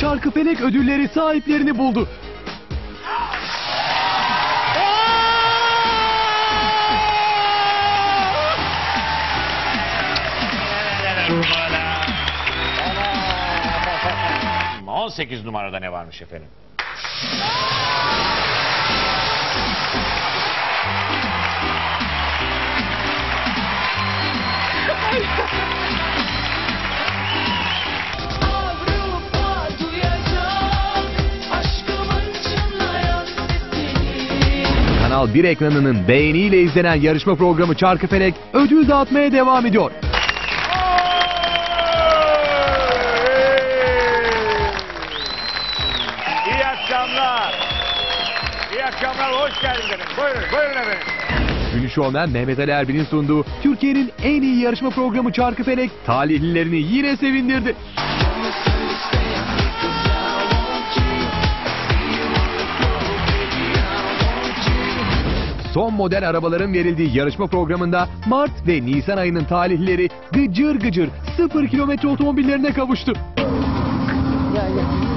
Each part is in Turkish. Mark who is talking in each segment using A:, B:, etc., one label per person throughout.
A: Çarkıfelek ödülleri sahiplerini buldu.
B: Ama 18 numarada ne varmış efendim?
C: Avrupa
A: Kanal 1 ekranının beğeniyle izlenen yarışma programı Çarkıfelek ödül dağıtmaya devam ediyor.
B: İyi akşamlar. İyi akşamlar, hoş geldiniz. Buyurun, buyurun efendim.
A: Ünlü şovmen Mehmet Ali Erbil'in sunduğu Türkiye'nin en iyi yarışma programı Çarkıfelek talihlilerini yine sevindirdi. Son model arabaların verildiği yarışma programında Mart ve Nisan ayının talihlileri gıcır gıcır 0 kilometre otomobillerine kavuştu.
D: Nerede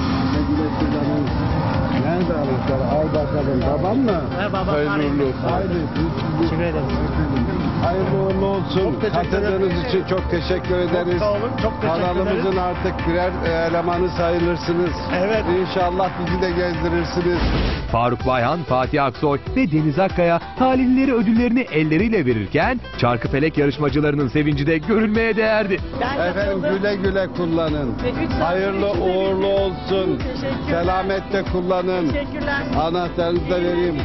D: almışlar? Al bakalım. Babam mı?
E: He, babam
D: Hayırlı olsun. Hayırlı,
E: Teşekkür ederim.
D: hayırlı uğurlu olsun. Katıldığınız için çok teşekkür ederiz.
E: sağ olun, çok teşekkür
D: Kanalımızın
E: ederiz.
D: artık birer e, elemanı sayılırsınız.
E: Evet.
D: İnşallah bizi de gezdirirsiniz.
A: Faruk Bayhan, Fatih Aksoy ve Deniz Akkaya talihlileri ödüllerini elleriyle verirken Çarkıfelek yarışmacılarının sevinci de görülmeye değerdi.
E: Ben
D: Efendim
E: katıldım.
D: güle güle kullanın. Hayırlı uğurlu olsun. Selametle kullanın.
E: Teşekkürler.
D: Anahtarınızı da vereyim.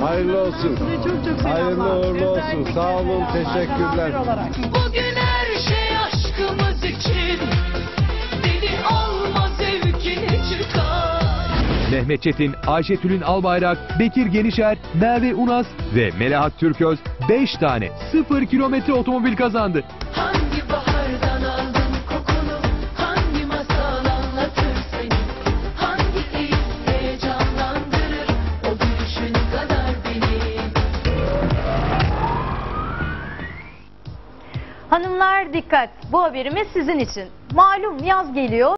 D: Hayırlı olsun.
E: Size çok çok selamlar.
D: Hayırlı uğurlu olsun. Sağ olun. Teşekkürler.
C: Bugün her şey aşkımız için Deli olma zevkine çıkar
A: Mehmet Çetin, Ayşe Tülin Albayrak, Bekir Genişer, Merve Unas ve Melahat Türköz 5 tane 0 kilometre otomobil kazandı.
C: Hangi
F: Hanımlar dikkat. Bu haberimiz sizin için. Malum yaz geliyor.